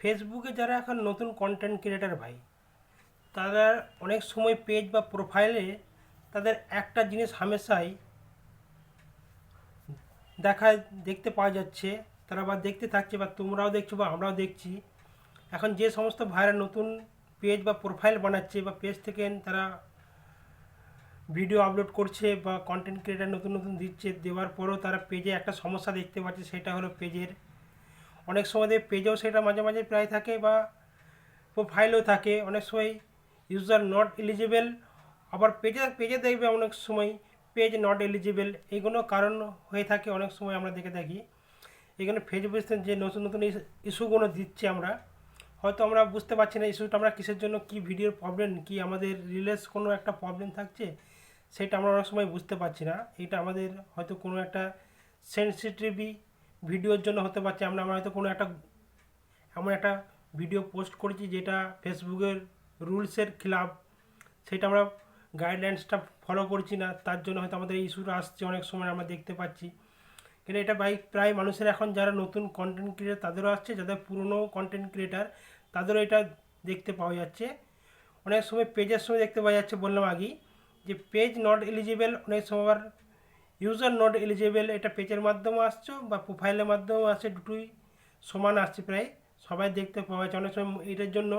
ফেসবুকে যারা এখন নতুন কন্টেন্ট ক্রিয়েটার ভাই, তারা অনেক সময় পেজ বা প্রোফাইলে তাদের একটা জিনিস হামেশাই দেখা, দেখতে পাওয়া যাচ্ছে। তারা বা দেখতে থাকছে বা তোমরাও দেখছ বা আমরাও দেখছি। এখন যে সমস্ত ভাইরা নতুন পেজ বা প্রোফাইল বানাচ্ছে বা পেজ থেকে তারা ভিডিও আপলোড করছে বা কন্টেন্ট ক্রিয়েটার নতুন নতুন দিচ্ছে, দেওয়ার পরেও তারা পেজে একটা সমস্যা দেখতে পাচ্ছে, সেটা হলো পেজের অনেক সময় পেজেও সেটা মাঝে মাঝে প্রায় থাকে বা প্রোফাইলও থাকে। অনেক সময় ইউজার নট এলিজিবল আবার পেজে পেজে দেখবে অনেক সময় পেজ নট এলিজিবল এইগুলো কারণ হয়ে থাকে অনেক সময় আমরা দেখে থাকি। এখানে ফেসবুক যে নতুন নতুন ইস্যুগুলো দিচ্ছে আমরা, হয়তো আমরা বুঝতে পারছি না ইস্যুটা আমরা কিসের জন্য, কি ভিডিওর প্রবলেম কি আমাদের রিলেস কোনো একটা প্রবলেম থাকছে, সেটা আমরা অনেক সময় বুঝতে পারছি না। এটা আমাদের হয়তো কোনো একটা সেন্সিটিভি ভিডিওর জন্য হতে পারছে, আমরা আমরা হয়তো কোনো একটা, এমন একটা ভিডিও পোস্ট করেছি যেটা ফেসবুকের রুলসের খিলাফ। সেটা আমরা গাইডলাইন্সটা ফলো করছি না, তার জন্য হয়তো আমাদের এই ইস্যুটা আসছে, অনেক সময় আমরা দেখতে পাচ্ছি। কিন্তু এটা বাই প্রায় মানুষের এখন যারা নতুন কন্টেন্ট ক্রিয়েটার তাদেরও আসছে, যাদের পুরনো কন্টেন্ট ক্রিয়েটার তাদেরও এটা দেখতে পাওয়া যাচ্ছে। অনেক সময় পেজের সময় দেখতে পাওয়া যাচ্ছে, বললাম আগেই, যে পেজ নট এলিজিবল অনেক সময় আবার ইউজার নট এলিজিবল এটা পেজের মাধ্যমে আসছো বা প্রোফাইলের মাধ্যমেও আসছে, দুটোই সমান আসছে প্রায়। সবাই দেখতে পাওয়া যাচ্ছে অনেক সময় এটার জন্য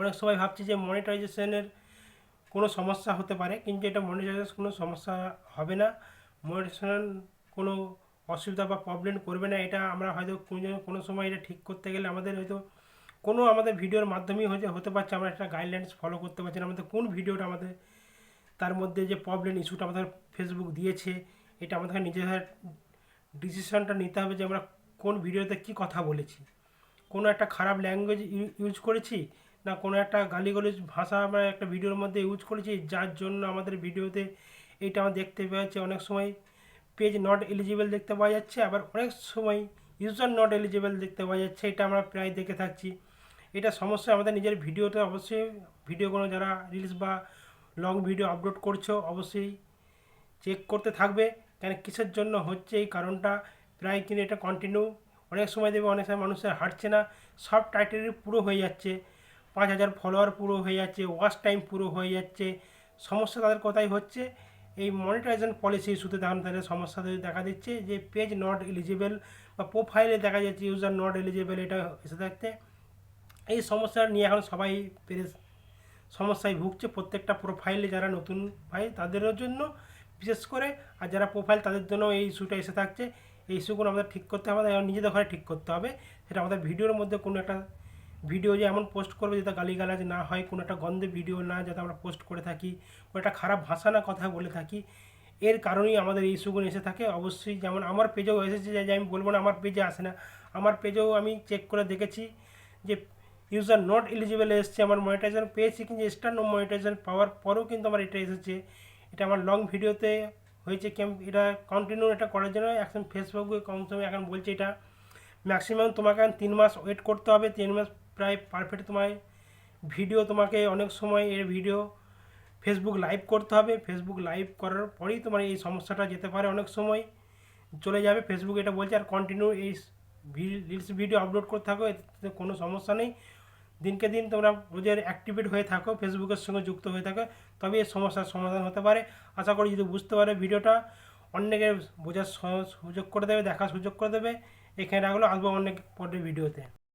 অনেক সময় ভাবছি যে মনিটাইজেশনের কোনো সমস্যা হতে পারে, কিন্তু এটা মনিটাইজেশন কোনো সমস্যা হবে না। মনিটাইজেশন কোনো অসুবিধা বা প্রবলেম করবে না। এটা আমরা হয়তো কোনো কোনো সময় এটা ঠিক করতে গেলে আমাদের হয়তো কোনো আমাদের ভিডিওর মাধ্যমেই হয়তো হতে পারছে। আমরা একটা গাইডলাইন্স ফলো করতে পারছি না। আমাদের কোন ভিডিওটা আমাদের তার মধ্যে যে প্রবলেম ইস্যুটা আমাদের ফেসবুক দিয়েছে, এটা আমাদেরকে নিজেদের ডিসিশনটা নিতে হবে যে আমরা কোন ভিডিওতে কী কথা বলেছি। কোনো একটা খারাপ ল্যাঙ্গুয়েজ ইউজ করেছি, না কোনো একটা গালিগালিজ ভাষা আমরা একটা ভিডিওর মধ্যে ইউজ করেছি, যার জন্য আমাদের ভিডিওতে এইটা আমরা দেখতে পাওয়া যাচ্ছে অনেক সময় পেজ নট এলিজিবল দেখতে পাওয়া যাচ্ছে, আবার অনেক সময় ইউজার নট এলিজিবল দেখতে পাওয়া যাচ্ছে, এটা আমরা প্রায় দেখে থাকছি। এটা সমস্যা আমাদের নিজের ভিডিওতে অবশ্যই ভিডিওগুলো যারা রিলস বা লং ভিডিও আপলোড করছ, অবশ্যই চেক করতে থাকবে। কেন কিসের জন্য হচ্ছে এই কারণটা? প্রায় কিন্তু এটা কন্টিনিউ অনেক সময় দেবে অনেক সময় মানুষের হাঁটছে না। সব টাইটেলই পুরো হয়ে যাচ্ছে। পাঁচ হাজার ফলোয়ার পুরো হয়ে যাচ্ছে ওয়াচ টাইম পুরো হয়ে যাচ্ছে। সমস্যা তাদের কোথায় হচ্ছে? এই মনিটাইজেশন পলিসি ইস্যুতে তখন তাদের সমস্যা দেখা দিচ্ছে যে পেজ নট এলিজিবল বা প্রোফাইলে দেখা যাচ্ছে ইউজার নট এলিজিবল এটা এসে থাকতে এই সমস্যা নিয়ে এখন সবাই পেরে সমস্যায় ভুগছে প্রত্যেকটা প্রোফাইলে যারা নতুন ভাই, তাদেরও জন্য, বিশেষ করে, আর যারা প্রোফাইল তাদের জন্য এই ইস্যুটা এসে থাকছে। এই ইস্যুগুলো আমাদের ঠিক করতে হবে এবং নিজেদের ঘরে ঠিক করতে হবে। সেটা আমাদের ভিডিওর মধ্যে কোনো একটা ভিডিও যে এমন পোস্ট করবে যাতে গালিগালাজ না হয়, কোনো একটা গন্ধে ভিডিও না যাতে আমরা পোস্ট করে থাকি, কোনো একটা খারাপ ভাষা না কথা বলে থাকি, এর কারণেই আমাদের এই ইস্যুগুলো এসে থাকে। অবশ্যই যেমন আমার পেজেও এসেছে, যে আমি বলব না, আমার পেজে আসে না। আমার পেজেও আমি চেক করে দেখেছি যে ইউজার নট এলিজিবল এসছে, আমার মনিটাইজেশন পেয়েছি কিন্তু এক্সট্রা নো মনিটাইজেশন পাওয়ার পরেও কিন্তু আমার এটা এসেছে। এটা আমার লং ভিডিওতে হয়েছে, কেম এটা কন্টিনিউ এটা করার জন্য এখন ফেসবুকে কম সময় এখন বলছে এটা। ম্যাক্সিমাম তোমাকে তিন মাস ওয়েট করতে হবে, তিন মাস প্রায় পারফেক্ট তোমায় ভিডিও তোমাকে অনেক সময় এর ভিডিও ফেসবুক লাইভ করতে হবে। ফেসবুক লাইভ করার পরেই তোমার এই সমস্যাটা যেতে পারে অনেক সময়। চলে যাবে ফেসবুক এটা বলছে আর কন্টিনিউ এই রিলস ভিডিও আপলোড করতে থাকো, এতে কোনো সমস্যা নেই। দিনকে দিন তোমরা রোজের অ্যাক্টিভেট হয়ে থাকো ফেসবুকের সঙ্গে যুক্ত হয়ে থাকো তবে এই সমস্যার সমাধান হতে পারে। আশা করি যদি বুঝতে পারে ভিডিওটা অনেকের বোঝার সুযোগ করে দেবে, দেখার সুযোগ করে দেবে। এখানে রাখল, আসব অনেক পরের ভিডিওতে।